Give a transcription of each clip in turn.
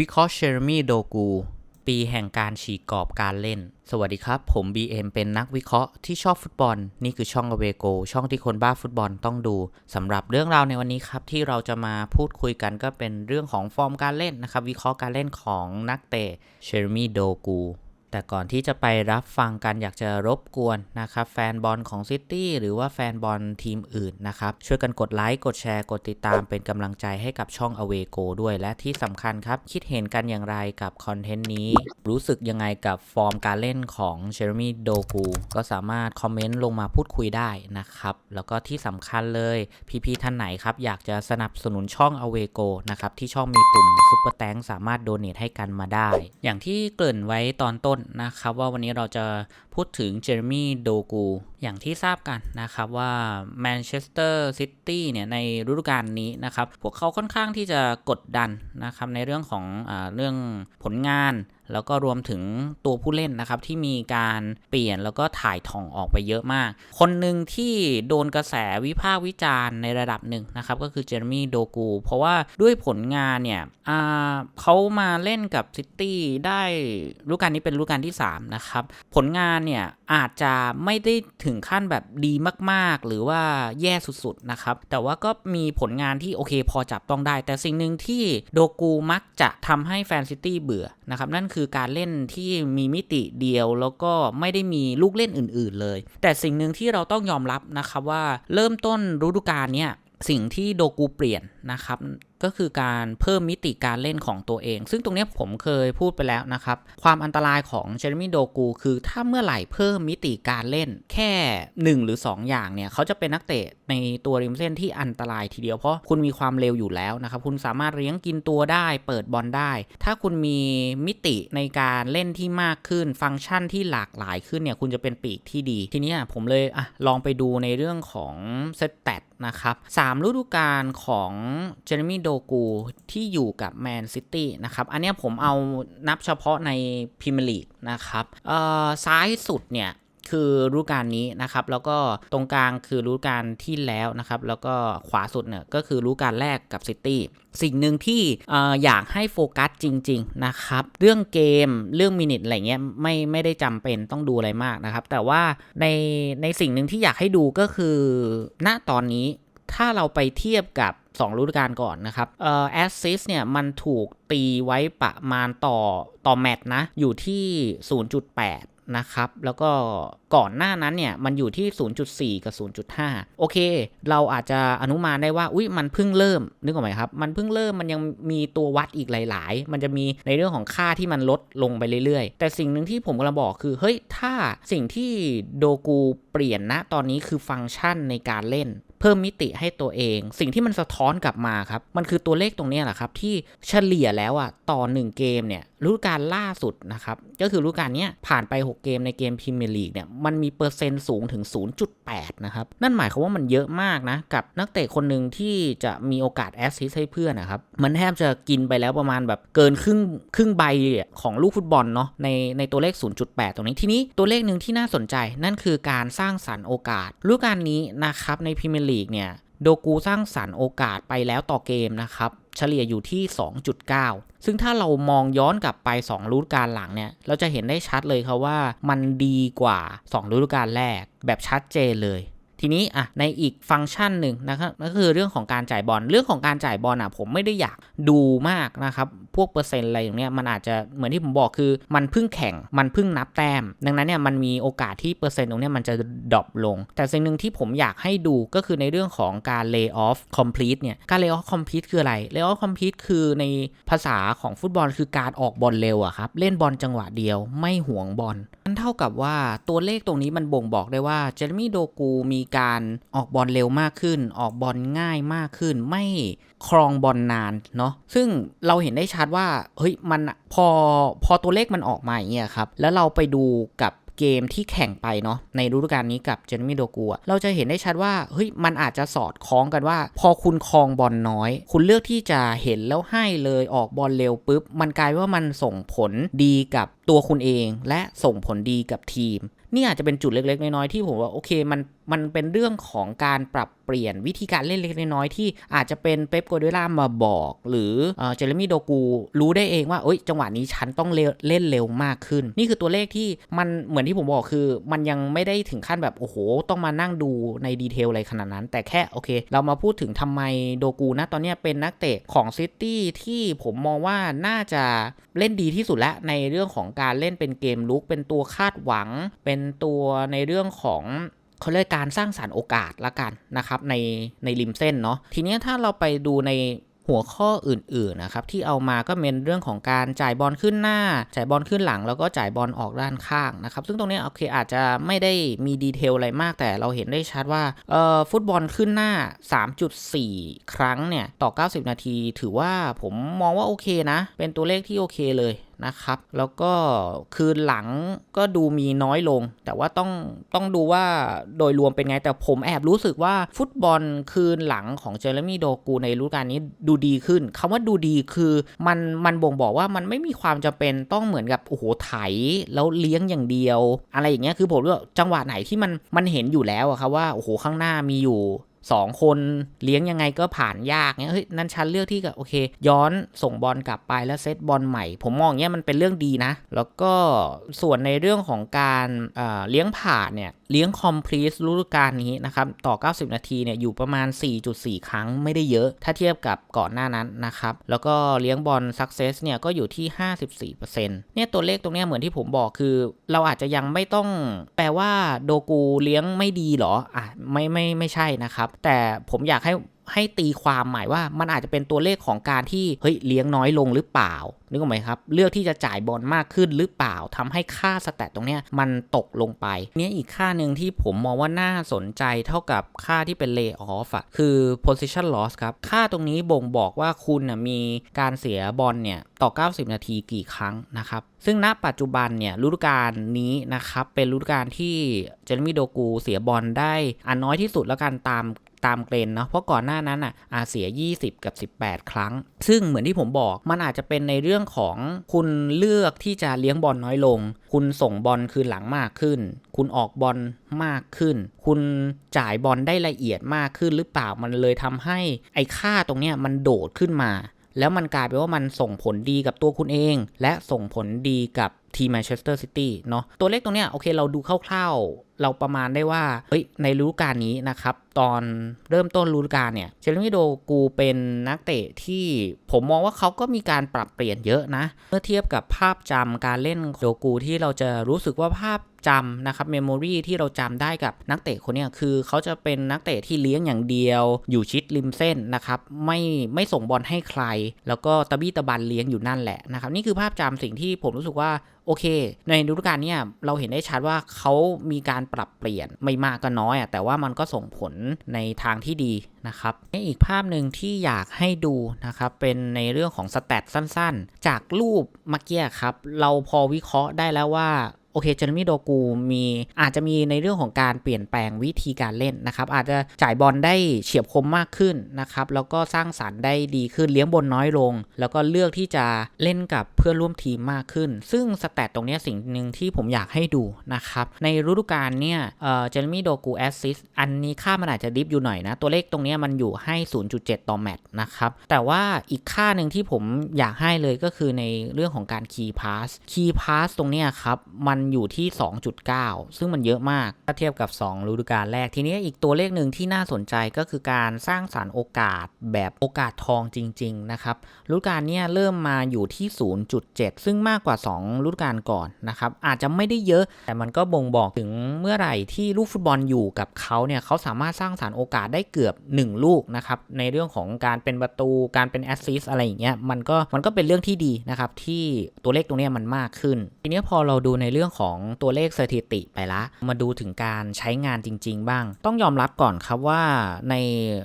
วิเคราะห์เชอร์มี่โดกู ปีแห่งการฉีกกรอบการเล่น สวัสดีครับ ผม BM เป็นนักวิเคราะห์ที่ชอบฟุตบอล นี่คือช่องอเวโก ช่องที่คนบ้าฟุตบอลต้องดูสำหรับเรื่องราวในวันนี้ครับ ที่เราจะมาพูดคุยกันก็เป็นเรื่องของฟอร์มการเล่นนะครับ วิเคราะห์การเล่นของนักเตะเชอร์มี่โดกู แต่ก่อนที่จะไปรับฟังกันอยากจะรบกวนนะครับแฟนบอลของซิตี้หรือว่าแฟนบอลทีมอื่นนะครับ ช่วยกันกดไลค์ กดแชร์ กดติดตามเป็นกำลังใจให้กับช่อง Away g o ด้วย และที่สำคัญครับ คิดเห็นกันอย่างไรกับคอนเทนต์นี้ รู้สึกยังไงกับฟอร์มการเล่นของเชอร์มี่โดกูก็สามารถคอมเมนต์ลงมาพูดคุยได้นะครับ แล้วก็ที่สำคัญเลยพี่ๆท่านไหนครับ อยากจะสนับสนุนช่อง Away g o นะครับที่ช่องมีปุ่มซุปเปอร์แตงสามารถโดเนทให้กันมาได้ อย่างที่เกริ่นไว้ตอนต้นนะครับว่าวันนี้เราจะพูดถึงเจอร์มี่โดกู อย่างที่ทราบกันนะครับว่าแมนเชสเตอร์ซิตี้เนี่ยในฤดูกาลนี้นะครับ พวกเขาค่อนข้างที่จะกดดันนะครับในเรื่องของอเรื่องผลงาน แล้วก็รวมถึงตัวผู้เล่นนะครับที่มีการเปลี่ยนแล้วก็ถ่ายถ่องออกไปเยอะมาก คนหนึ่งที่โดนกระแสวิพากษ์วิจารณ์ในระดับหนึ่งนะครับก็คือเจอร์มี่โดกูเพราะว่าด้วยผลงานเนี่ยเขามาเล่นกับซิตี้ได้ฤดูกาลนี้เป็นฤดูกาลที่ 3 นะครับ ผลงานเนี่ยอาจจะไม่ได้ถึงขั้นแบบดีมากๆ หรือว่าแย่สุดๆนะครับ แต่ว่าก็มีผลงานที่โอเคพอจับต้องได้ แต่สิ่งหนึ่งที่โดกูมักจะทำให้แฟนซิตี้เบื่อนะครับนั่นคือการเล่นที่มีมิติเดียว แล้วก็ไม่ได้มีลูกเล่นอื่น ๆเลย แต่สิ่งหนึ่งที่เราต้องยอมรับนะครับว่าเริ่มต้นฤดูกาลเนี่ยสิ่งที่โดกูเปลี่ยน นะครับ ก็คือการเพิ่มมิติการเล่นของตัวเอง ซึ่งตรงนี้ผมเคยพูดไปแล้วนะครับ ความอันตรายของเจอร์มี่โดกูคือถ้าเมื่อไหร่เพิ่มมิติการเล่นแค่ 1 หรือ 2 อย่างเนี่ย เขาจะเป็นนักเตะในตัวริมเส้นที่อันตรายทีเดียว เพราะคุณมีความเร็วอยู่แล้วนะครับ คุณสามารถเลี้ยงกินตัวได้เปิดบอลได้ ถ้าคุณมีมิติในการเล่นที่มากขึ้นฟังก์ชันที่หลากหลายขึ้นเนี่ยคุณจะเป็นปีกที่ดี ทีนี้ผมเลยอะลองไปดูในเรื่องของสเตตนะครับ3ฤดูกาลของเจอร์มี่โดกูที่อยู่กับแมนซิตี้นะครับ อันนี้ผมเอานับเฉพาะในพรีเมียร์ลีกนะครับซ้ายสุดเนี่ยคือฤดูกาลนี้นะครับ แล้วก็ตรงกลางคือฤดูกาลที่แล้วนะครับ แล้วก็ขวาสุดเนี่ยก็คือฤดูกาลแรกกับซิตี้สิ่งหนึ่งที่อยากให้โฟกัสจริง ๆ นะครับ เรื่องเกมเรื่องมินิทอะไรเงี้ยไม่ไม่ได้จำเป็นต้องดูอะไรมากนะครับ แต่ว่าในในสิ่งหนึ่งที่อยากให้ดูก็คือ ณตอนนี้ ถ้าเราไปเทียบกับ2ฤดูกาลก่อนนะครับเอ่อแอสซิสเนี่ยมันถูกตีไว้ประมาณต่อต่อแมตช์นะ อยู่ที่ 0.8นะครับ แล้วก็ก่อนหน้านั้นเนี่ย มันอยู่ที่ 0.4 กับ 0.5 โอเค เราอาจจะอนุมานได้ว่า อุ้ยมันเพิ่งเริ่ม นึกออกไหมครับ มันเพิ่งเริ่มมันยังมีตัววัดอีกหลาย ๆ มันจะมีในเรื่องของค่าที่มันลดลงไปเรื่อย ๆ แต่สิ่งหนึ่งที่ผมกำลังบอกคือ เฮ้ย ถ้าสิ่งที่โดกูเปลี่ยนนะตอนนี้คือฟังก์ชันในการเล่น พิ่มมิติให้ตัวเอง สิ่งที่มันสะท้อนกลับมาครับ มันคือตัวเลขตรงนี้แหละครับ ที่เฉลี่ยแล้วอะต่อ 1 เกมเนี่ยฤดูกาลล่าสุดนะครับ ก็คือฤดูกาลนี้ผ่านไป 6 เกมในเกมพรีเมียร์ลีกเนี่ยมันมีเปอร์เซ็นต์สูงถึง 0.8 นะครับ นั่นหมายความว่ามันเยอะมากนะ กับนักเตะคนหนึ่งที่จะมีโอกาสแอสซิสให้เพื่อนนะครับ มันแทบจะกินไปแล้วประมาณแบบเกินครึ่งครึ่งใบของลูกฟุตบอลเนาะในในตัวเลข 0.8 ตรงนี้ทีนี้ตัวเลขหนึ่งที่น่าสนใจ นั่นคือการสร้างสรรค์โอกาสฤดูกาลนี้นะครับในพรีเมียร์ลีกเนี่ยโดกูสร้างสรรค์โอกาสไปแล้วต่อเกมนะครับ เฉลี่ยอยู่ที่ 2.9 ซึ่งถ้าเรามองย้อนกลับไป 2 ฤดูกาลหลังเนี่ย เราจะเห็นได้ชัดเลยครับว่ามันดีกว่า 2 ฤดูกาลแรก แบบชัดเจนเลย ทีนี้อะในอีกฟังก์ชันหนึ่งนะครับก็คือเรื่องของการจ่ายบอลเรื่องของการจ่ายบอลอะผมไม่ได้อยากดูมากนะครับ พวกเปอร์เซ็นต์อะไรอย่างเนี้ยมันอาจจะเหมือนที่ผมบอกคือ มันเพิ่งแข่งมันเพิ่งนับแต้ม ดังนั้นเนี่ยมันมีโอกาสที่เปอร์เซ็นต์ตรงนี้มันจะดรอปลง แต่สิ่งหนึ่งที่ผมอยากให้ดูก็คือในเรื่องของการ lay off complete เนี่ยการ lay off complete คืออะไร lay off complete คือในภาษาของฟุตบอลคือการออกบอลเร็วอะครับเล่นบอลจังหวะเดียวไม่ห่วงบอลนั่นเท่ากับว่าตัวเลขตรงนี้มันบ่งบอกได้ว่าเจอร์มี่โดกูมีการออกบอลเร็วมากขึ้น ออกบอลง่ายมากขึ้น ไม่ ครองบอลนานเนาะซึ่งเราเห็นได้ชัดว่าเฮ้ยมันพอพอตัวเลขมันออกมาอย่างเงี้ยครับแล้วเราไปดูกับเกมที่แข่งไปเนาะในฤดูกาลนี้กับเจนมิโดกูเราจะเห็นได้ชัดว่าเฮ้ยมันอาจจะสอดคล้องกันว่า พอคุณครองบอลน้อย คุณเลือกที่จะเห็นแล้วให้เลยออกบอลเร็วปุ๊บ มันกลายว่ามันส่งผลดีกับตัวคุณเอง และส่งผลดีกับทีม นี่อาจจะเป็นจุดเล็กๆ น้อยๆที่ผมว่าโอเคมันมันเป็นเรื่องของการปรับเปลี่ยนวิธีการเล่นเล็กน้อยที่อาจจะเป็นเป๊ปโกเดล่ามาบอก หรือเจเรมี่โดกูรู้ได้เองว่าเอ้ยจังหวะนี้ฉันต้องเล่นเร็วมากขึ้น นี่คือตัวเลขที่มันเหมือนที่ผมบอกคือ มันยังไม่ได้ถึงขั้นแบบโอ้โห ต้องมานั่งดูในดีเทลอะไรขนาดนั้น แต่แค่โอเค เรามาพูดถึงทำไมโดกูนะตอนนี้เป็นนักเตะของซิตี้ที่ผมมองว่าน่าจะเล่นดีที่สุดแล้วในเรื่องของการเล่นเป็นเกมลุกเป็นตัวคาดหวัง เป็นตัวในเรื่องของ เขาเรียกการสร้างสารรค์โอกาสละกันนะครับในในริมเส้นเนาะทีนี้ถ้าเราไปดูในหัวข้ออื่นๆนะครับที่เอามาก็เป็นเรื่องของการจ่ายบอลขึ้นหน้า จ่ายบอลขึ้นหลัง แล้วก็จ่ายบอลออกด้านข้างนะครับซึ่งตรงนี้โอเคอาจจะไม่ได้มีดีเทลอะไรมากแต่เราเห็นได้ชัดว่าเอ่อฟุตบอลขึ้นหน้า 3.4 ครั้งเนี่ยต่อ 90 นาที ถือว่าผมมองว่าโอเคนะ เป็นตัวเลขที่โอเคเลยนะครับ แล้วก็คืนหลังก็ดูมีน้อยลง แต่ว่าต้องต้องดูว่าโดยรวมเป็นไง แต่ผมแอบรู้สึกว่าฟุตบอลคืนหลังของเจอร์มี่โดกูในฤดูกาลนี้ดูดีขึ้นคำว่าดูดีคือมันมันบ่งบอกว่ามันไม่มีความจำเป็นต้องเหมือนกับโอ้โหไถแล้วเลี้ยงอย่างเดียว อะไรอย่างเงี้ยคือผมว่าจังหวะไหนที่มันมันเห็นอยู่แล้วอะครับว่าโอ้โหข้างหน้ามีอยู่ สองคนเลี้ยงยังไงก็ผ่านยากเนี่ยเฮ้ยนั่นฉันเลือกที่กับโอเค ย้อนส่งบอลกลับไปแล้วเซตบอลใหม่ ผมมองเงี้ยมันเป็นเรื่องดีนะ แล้วก็ส่วนในเรื่องของการเลี้ยงผ่านเนี่ยเลี้ยงคอมพลีสฤดูกาลนี้นะครับต่อ 90 นาทีเนี่ยอยู่ประมาณ 4.4 ครั้งไม่ได้เยอะ ถ้าเทียบกับก่อนหน้านั้นนะครับแล้วก็เลี้ยงบอลสักเซสเนี่ยก็อยู่ที่ 54%เนี่ยตัวเลขตรงนี้เหมือนที่ผมบอกคือ เราอาจจะยังไม่ต้องแปลว่าโดกูเลี้ยงไม่ดีหรออะไม่ไม่ไม่ใช่นะครับแต่ผมอยากให้ ให้ตีความหมายว่ามันอาจจะเป็นตัวเลขของการที่เฮ้ยเลี้ยงน้อยลงหรือเปล่านึกออกไหมครับ เลือกที่จะจ่ายบอลมากขึ้นหรือเปล่าทำให้ค่าสแตทตรงเนี้ยมันตกลงไปเนี่ยอีกค่าหนึ่งที่ผมมองว่าน่าสนใจเท่ากับค่าที่เป็น lay off อะคือ position loss ครับ ค่าตรงนี้บ่งบอกว่าคุณมีการเสียบอลเนี่ยต่อ 90 นาทีกี่ครั้งนะครับ ซึ่งณปัจจุบันเนี่ยฤดูกาลนี้นะครับเป็นฤดูกาลที่เจอร์มี่โดกูเสียบอลได้อันน้อยที่สุดแล้วกันตาม ตามเกรนเนาะเพราะก่อนหน้านั้นอะอาเสีย 20 กับ 18 ครั้ง ซึ่งเหมือนที่ผมบอกมันอาจจะเป็นในเรื่องของคุณเลือกที่จะเลี้ยงบอลน้อยลง คุณส่งบอลคืนหลังมากขึ้น คุณออกบอลมากขึ้น คุณจ่ายบอลได้ละเอียดมากขึ้นหรือเปล่ามันเลยทำให้ไอ้ค่าตรงเนี้ยมันโดดขึ้นมาแล้วมันกลายเป็นว่ามันส่งผลดีกับตัวคุณเอง และส่งผลดีกับ ทีมแมนเชสเตอร์ซิตี้เนาะตัวเลขตรงเนี้ยโอเคเราดูคร่าวๆ เราประมาณได้ว่า เฮ้ย ในฤดูกาลนี้นะครับ ตอนเริ่มต้นฤดูกาลเนี่ยเจเรมิโดกูเป็นนักเตะที่ผมมองว่าเขาก็มีการปรับเปลี่ยนเยอะนะ เมื่อเทียบกับภาพจำการเล่นโดกูที่เราจะรู้สึกว่าภาพจำนะครับเมมโมรีที่เราจำได้กับนักเตะคนนี้คือเขาจะเป็นนักเตะที่เลี้ยงอย่างเดียว อยู่ชิดริมเส้นนะครับไม่ไม่ส่งบอลให้ใคร แล้วก็ตะบี้ตะบันเลี้ยงอยู่นั่นแหละนะครับนี่คือภาพจำสิ่งที่ผมรู้สึกว่าโอเค ในฤดูกาลนี้เราเห็นได้ชัดว่าเขามีการปรับเปลี่ยนไม่มากก็น้อยอะแต่ว่ามันก็ส่งผลในทางที่ดีนะครับอีกภาพหนึ่งที่อยากให้ดูนะครับเป็นในเรื่องของสแตทสั้นๆ จากรูปเมื่อกี้ครับเราพอวิเคราะห์ได้แล้วว่า โอเคเจอร์มี่โดกูมีอาจจะมีในเรื่องของการเปลี่ยนแปลงวิธีการเล่นนะครับ อาจจะจ่ายบอลได้เฉียบคมมากขึ้นนะครับ แล้วก็สร้างสารรค์ได้ดีขึ้นเลี้ยงบอลน้อยลง แล้วก็เลือกที่จะเล่นกับเพื่อนร่วมทีมมากขึ้น ซึ่งสแตทตรงนี้สิ่งหนึ่งที่ผมอยากให้ดูนะครับ ในฤดูกาลเนี่ยเจอร์มี่โดกูแอสซิสอันนี้ค่ามันอาจจะดิฟอยู่หน่อยนะ ตัวเลขตรงนี้มันอยู่ให้ 0.7 ต่อแมตช์นะครับ แต่ว่าอีกค่าหนึ่งที่ผมอยากให้เลยก็คือในเรื่องของการคีย์พาสคีย์พาสตรงนี้ครับมันอยู่ที่ 2.9 ซึ่งมันเยอะมากถ้าเทียบกับ 2 ฤดูกาลแรก ทีนี้อีกตัวเลขหนึ่งที่น่าสนใจก็คือการสร้างสารรค์โอกาสแบบโอกาสทองจริง ๆ นะครับฤดูกาลนี้เริ่มมาอยู่ที่ 0.7 ซึ่งมากกว่า 2 ฤดูกาลก่อนนะครับ อาจจะไม่ได้เยอะ แต่มันก็บ่งบอกถึงเมื่อไหร่ที่ลูกฟุตบอลอยู่กับเขาเนี่ยเขาสามารถสร้างสารรค์โอกาสได้เกือบ 1 ลูกนะครับ ในเรื่องของการเป็นประตู การเป็นแอสซิสอะไรอย่างเงี้ย มันก็มันก็เป็นเรื่องที่ดีนะครับที่ตัวเลขตรงนี้มันมากขึ้น ทีนี้พอเราดูในเรื่องของตัวเลขสถิติไปละ มาดูถึงการใช้งานจริง ๆ บ้าง ต้องยอมรับก่อนครับว่าใน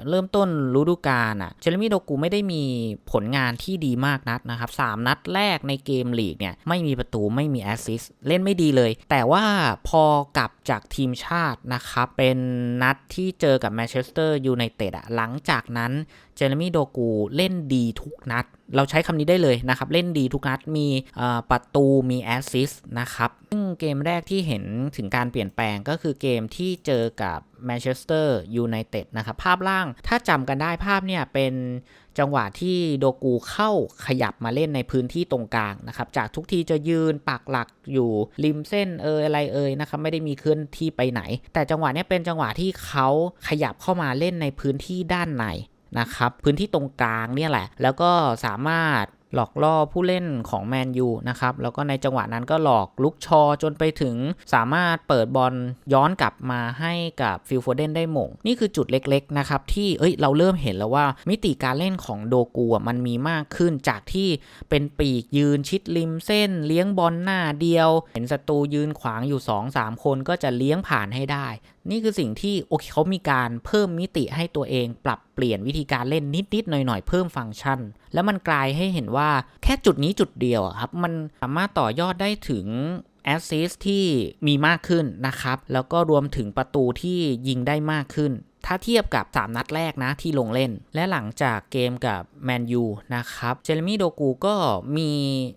เริ่มต้นฤดูกาลอะเจเรมี่โดกูไม่ได้มีผลงานที่ดีมากนัดนะครับสนัดแรกในเกมลีกเนี่ยไม่มีประตูไม่มีแอสซิสเล่นไม่ดีเลย แต่ว่าพอกลับจากทีมชาตินะครับเป็นนัดที่เจอกับแมนเชสเตอร์ยูไนเต็ดอะหลังจากนั้น เจเรมี่โดกูเล่นดีทุกนัด เราใช้คำนี้ได้เลยนะครับ เล่นดีทุกนัด มีประตู มีแอสซิสต์นะครับซึ่งเกมแรกที่เห็นถึงการเปลี่ยนแปลงก็คือเกมที่เจอกับแมนเชสเตอร์ยูไนเต็ดนะครับ ภาพล่างถ้าจำกันได้ภาพเนี่ยเป็นจังหวะที่โดกูเข้าขยับมาเล่นในพื้นที่ตรงกลางนะครับ จากทุกทีจะยืนปักหลักอยู่ริมเส้นเอยอะไรเอยนะครับไม่ได้มีเคลื่อนที่ไปไหน แต่จังหวะนี้เป็นจังหวะที่เขาขยับเข้ามาเล่นในพื้นที่ด้านใน นะครับพื้นที่ตรงกลางเนี่ยแหละ แล้วก็สามารถหลอกล่อผู้เล่นของแมนยูนะครับ แล้วก็ในจังหวะนั้นก็หลอกลุกชอจนไปถึง สามารถเปิดบอลย้อนกลับมาให้กับฟิลโฟเดนได้หม่ง นี่คือจุดเล็กๆนะครับ ที่เอ้ยเราเริ่มเห็นแล้วว่ามิติการเล่นของโดกูอะมันมีมากขึ้นจากที่เป็นปีกยืนชิดริมเส้น เลี้ยงบอลหน้าเดียว เห็นศัตรูยืนขวางอยู่ 2-3 คนก็จะเลี้ยงผ่านให้ได้ นี่คือสิ่งที่โอเคเขามีการเพิ่มมิติให้ตัวเอง ปรับเปลี่ยนวิธีการเล่นนิดๆหน่อยๆเพิ่มฟังก์ชัน แล้วมันกลายให้เห็นว่าแค่จุดนี้จุดเดียวครับมันสามารถต่อยอดได้ถึงแอสซิสที่มีมากขึ้นนะครับ แล้วก็รวมถึงประตูที่ยิงได้มากขึ้น ถ้าเทียบกับ 3 นัดแรกนะที่ลงเล่น และหลังจากเกมกับแมนยูนะครับ เจเรมี่โดกูก็มี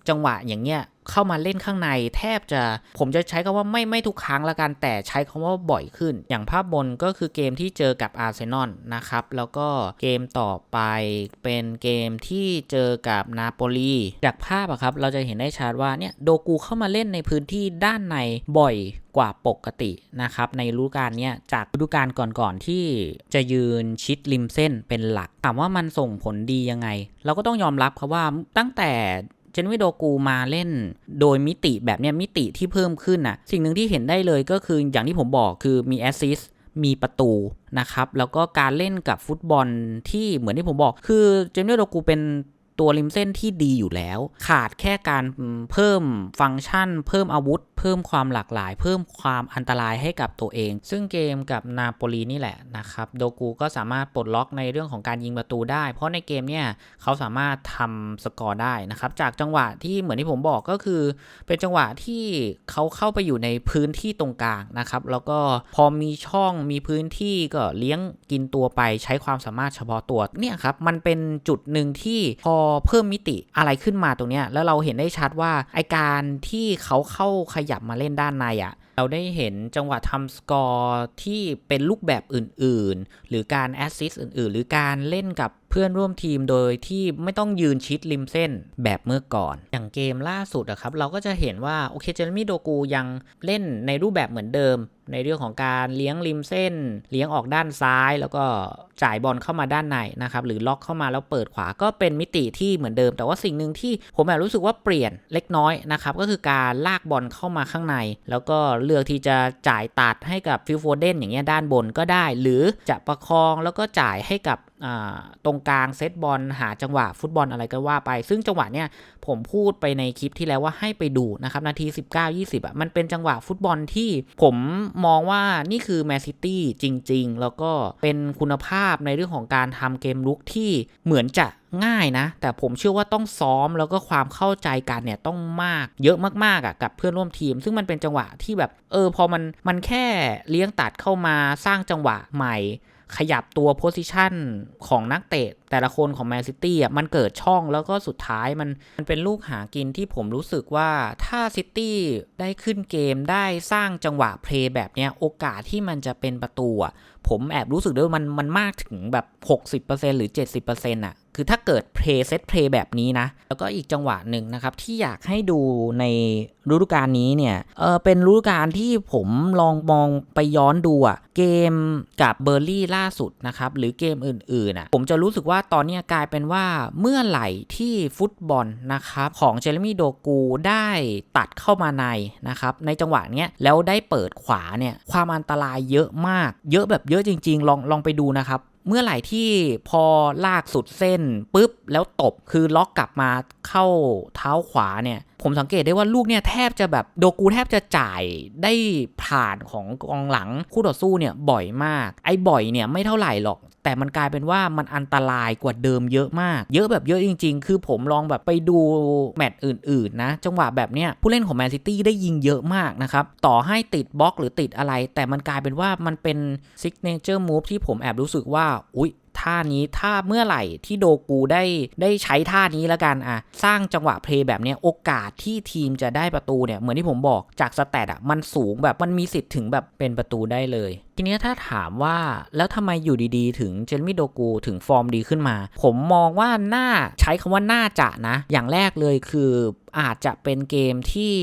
จังหวะอย่างเงี้ย เข้ามาเล่นข้างในแทบจะผมจะใช้คำว่าไม่ไม่ทุกครั้งละกันแต่ใช้คำว่าบ่อยขึ้น อย่างภาพบนก็คือเกมที่เจอกับอาร์เซนอลนะครับ แล้วก็เกมต่อไปเป็นเกมที่เจอกับนาโปลีจากภาพอะครับ เราจะเห็นได้ชัดว่าเนี่ยโดกูเข้ามาเล่นในพื้นที่ด้านในบ่อยกว่าปกตินะครับ ในฤดูกาลเนี้ยจากฤดูกาลก่อนๆที่จะยืนชิดริมเส้นเป็นหลักถามว่ามันส่งผลดียังไง เราก็ต้องยอมรับครับว่าตั้งแต่ เจนวิโดกูมาเล่น โดยมิติแบบเนี้ยมิติที่เพิ่มขึ้นนะสิ่งหนึ่งที่เห็นได้เลยก็คืออย่างที่ผมบอกคือมีแอสซิสมีประตูนะครับ แล้วก็การเล่นกับฟุตบอลที่เหมือนที่ผมบอก คือเจนวิโดกูเป็น ตัวริมเส้นที่ดีอยู่แล้ว ขาดแค่การเพิ่มฟังก์ชัน เพิ่มอาวุธ เพิ่มความหลากหลาย เพิ่มความอันตรายให้กับตัวเอง ซึ่งเกมกับนาโปลีนี่แหละนะครับโดกูก็สามารถปลดล็อกในเรื่องของการยิงประตูได้ เพราะในเกมเนี่ยเขาสามารถทำสกอร์ได้นะครับจากจังหวะที่เหมือนที่ผมบอกก็คือ เป็นจังหวะที่เขาเข้าไปอยู่ในพื้นที่ตรงกลางนะครับแล้วก็พอมีช่องมีพื้นที่ก็เลี้ยงกินตัวไปใช้ความสามารถเฉพาะตัวเนี่ยครับมันเป็นจุดหนึ่งที่พอเพิ่มมิติอะไรขึ้นมาตรงเนี้ยแล้วเราเห็นได้ชัดว่าไอการที่เขาเข้าขยับมาเล่นด้านในอะ่ะเราได้เห็นจังหวะทำสกอร์ที่เป็นลูกแบบอื่นๆ หรือการแอสซิสต์อื่นๆ หรือการเล่นกับ เพื่อนร่วมทีมโดยที่ไม่ต้องยืนชิดริมเส้นแบบเมื่อก่อน อย่างเกมล่าสุดอะครับเราก็จะเห็นว่าโอเคเจอร์มี่โดกูยังเล่นในรูปแบบเหมือนเดิม ในเรื่องของการเลี้ยงริมเส้น เลี้ยงออกด้านซ้าย แล้วก็จ่ายบอลเข้ามาด้านในนะครับหรือล็อกเข้ามาแล้วเปิดขวาก็เป็นมิติที่เหมือนเดิม แต่ว่าสิ่งหนึ่งที่ผมแอบรู้สึกว่าเปลี่ยนเล็กน้อยนะครับก็คือการลากบอลเข้ามาข้างใน แล้วก็เลือกที่จะจ่ายตัดให้กับฟิลโฟเดนอย่างเงี้ยด้านบนก็ได้ หรือจะประคองแล้วก็จ่ายให้กับ ตรงกลางเซตบอลหาจังหวะฟุตบอลอะไรก็ว่าไป ซึ่งจังหวะเนี้ยผมพูดไปในคลิปที่แล้วว่าให้ไปดูนะครับนาที 19-20อะมันเป็นจังหวะฟุตบอลที่ผมมองว่านี่คือแมนซิตี้จริง ๆ แล้วก็เป็นคุณภาพในเรื่องของการทำเกมลุกที่เหมือนจะง่ายนะ แต่ผมเชื่อว่าต้องซ้อมแล้วก็ความเข้าใจกันเนี่ยต้องมากเยอะมากๆอะกับเพื่อนร่วมทีม ซึ่งมันเป็นจังหวะที่แบบเออพอมันมันแค่เลี้ยงตัดเข้ามาสร้างจังหวะใหม่ ขยับตัวโพสิชันของนักเตะ แต่ละคนของแมนซิตี้อะมันเกิดช่องแล้วก็สุดท้ายมันมันเป็นลูกหากินที่ผมรู้สึกว่าถ้าซิตี้ได้ขึ้นเกมได้สร้างจังหวะเพลย์แบบเนี้ยโอกาสที่มันจะเป็นประตูอะผมแอบรู้สึกด้วยมันมันมากถึงแบบ 60%หรือ 70%อะ คือถ้าเกิดเพลย์เซตเพลย์แบบนี้นะ แล้วก็อีกจังหวะหนึ่งนะครับ ที่อยากให้ดูในฤดูกาลนี้เนี่ยเออเป็นฤดูกาลที่ผมลองมองไปย้อนดูอะเกมกับเบอร์ลี่ล่าสุดนะครับ หรือเกมอื่นๆอะผมจะรู้สึกว่าตอนนี้กลายเป็นว่าเมื่อไหร่ที่ฟุตบอลนะครับ ของเจเรมี่โดกูได้ตัดเข้ามาในนะครับ ในจังหวะเนี้ยแล้วได้เปิดขวาเนี่ยความอันตรายเยอะมาก เยอะแบบเยอะจริง ๆ ลองลองไปดูนะครับ เมื่อไหร่ที่พอลากสุดเส้นปุ๊บแล้วตบคือล็อกกลับมาเข้าเท้าขวาเนี่ย ผมสังเกตได้ว่าลูกเนี่ยแทบจะแบบโดกูแทบจะจ่ายได้ผ่านของกองหลังคู่ต่อสู้เนี่ยบ่อยมาก ไอ้บ่อยเนี่ยไม่เท่าไหร่หรอก แต่มันกลายเป็นว่ามันอันตรายกว่าเดิมเยอะมาก เยอะแบบเยอะจริง ๆ คือผมลองแบบไปดูแมตช์อื่น ๆ นะ จังหวะแบบเนี้ยผู้เล่นของแมนซิตี้ได้ยิงเยอะมากนะครับ ต่อให้ติดบล็อกหรือติดอะไร แต่มันกลายเป็นว่ามันเป็นซิกเนเจอร์มูฟที่ผมแอบรู้สึกว่า อุ๊ย ท่านี้ถ้าเมื่อไหร่ที่โดกูได้ได้ใช้ท่านี้แล้วกันอะสร้างจังหวะเพลย์แบบเนี้ยโอกาสที่ทีมจะได้ประตูเนี่ยเหมือนที่ผมบอกจากสแตทอะมันสูงแบบมันมีสิทธิ์ถึงแบบเป็นประตูได้เลย ทีนี้ถ้าถามว่าแล้วทำไมอยู่ดีๆ ถึงเจเรมี่โดกูถึงฟอร์มดีขึ้นมา ผมมองว่าน่าใช้คำว่าน่าจะนะ อย่างแรกเลยคือ อาจจะเป็นเกมที่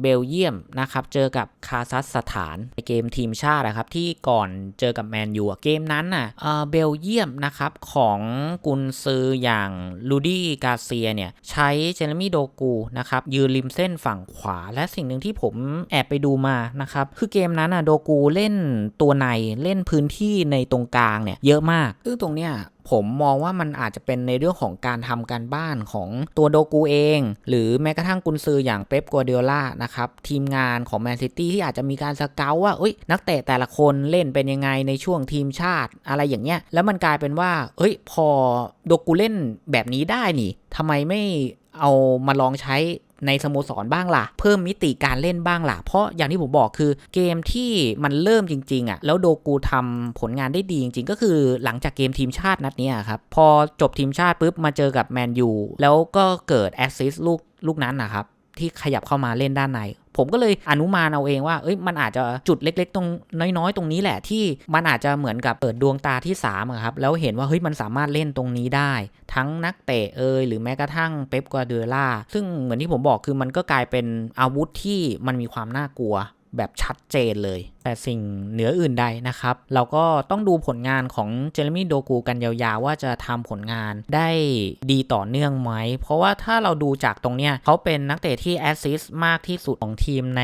เบลเยียมนะครับ เจอกับคาซัคสถานในเกมทีมชาตินะครับที่ก่อนเจอกับแมนยูเกมนั้นน่ะเอ่อเบลเยียมนะครับของกุนซืออย่างลูดี้กาเซียเนี่ยใช้เจเรมี่โดกูนะครับยืนริมเส้นฝั่งขวา และสิ่งหนึ่งที่ผมแอบไปดูมานะครับคือเกมนั้นน่ะโดกูเล่นตัวในเล่นพื้นที่ในตรงกลางเนี่ยเยอะมากซึ่งตรงเนี้ย ผมมองว่ามันอาจจะเป็นในเรื่องของการทำการบ้านของตัวโดกูเอง หรือแม้กระทั่งกุนซืออย่างเป๊ปกัวเดียล่านะครับทีมงานของแมนซิตี้ที่อาจจะมีการสเกาว่าเอ้ยนักเตะแต่ละคนเล่นเป็นยังไงในช่วงทีมชาติอะไรอย่างเงี้ยแล้วมันกลายเป็นว่า เอ้ย พอโดกูเล่นแบบนี้ได้นี่ทำไมไม่เอามาลองใช้ ในสโมสรบ้างล่ะ เพิ่มมิติการเล่นบ้างล่ะ เพราะอย่างที่ผมบอกคือเกมที่มันเริ่มจริงๆอะ่ะแล้วโดกูทำผลงานได้ดีจริงๆ ก็คือหลังจากเกมทีมชาตินัดนี้ครับพอจบทีมชาติปุ๊บมาเจอกับแมนยูแล้วก็เกิดแอสซิสต์ลูกลูกนั้นนะครับที่ขยับเข้ามาเล่นด้านใน ผมก็เลยอนุมานเอาเองว่าเอ้ยมันอาจจะจุดเล็ก ๆ ตรงน้อยๆ ตรงนี้แหละที่มันอาจจะเหมือนกับเปิดดวงตาที่3ามครับแล้วเห็นว่าเฮ้ยมันสามารถเล่นตรงนี้ได้ ทั้งนักเตะเอยหรือแม้กระทั่งเป๊ปกัวเดล่าซึ่งเหมือนที่ผมบอกคือมันก็กลายเป็นอาวุธที่มันมีความน่ากลัว แบบชัดเจนเลย แต่สิ่งเหนืออื่นใดนะครับ เราก็ต้องดูผลงานของเจเรมี่โดกูกันยาวๆ ว่าจะทำผลงานได้ดีต่อเนื่องไหม เพราะว่าถ้าเราดูจากตรงเนี้ยเขาเป็นนักเตะที่แอสซิสต์มากที่สุดของทีมใน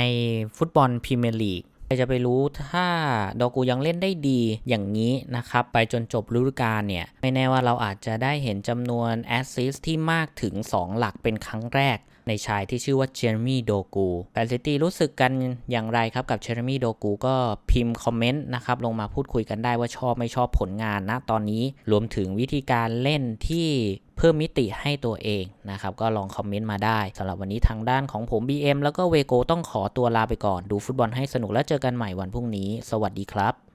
ฟุตบอลพรีเมียร์ลีกใครจะไปรู้ถ้าโดกูยังเล่นได้ดีอย่างนี้นะครับ ไปจนจบฤดูกาลเนี่ย ไม่แน่ว่าเราอาจจะได้เห็นจำนวนแอสซิสที่มากถึง 2 หลักเป็นครั้งแรก ในชายที่ชื่อว่าเจอร์มี่โดกูแฟนซิตี้รู้สึกกันอย่างไรครับกับเจอร์มี่โดกูก็พิมพ์คอมเมนต์นะครับลงมาพูดคุยกันได้ว่าชอบไม่ชอบผลงานนะตอนนี้รวมถึงวิธีการเล่นที่เพิ่มมิติให้ตัวเองนะครับ ก็ลองคอมเมนต์มาได้สำหรับวันนี้ทางด้านของผม BM แล้วก็เวโกต้องขอตัวลาไปก่อน ดูฟุตบอลให้สนุกแล้วเจอกันใหม่วันพรุ่งนี้ สวัสดีครับ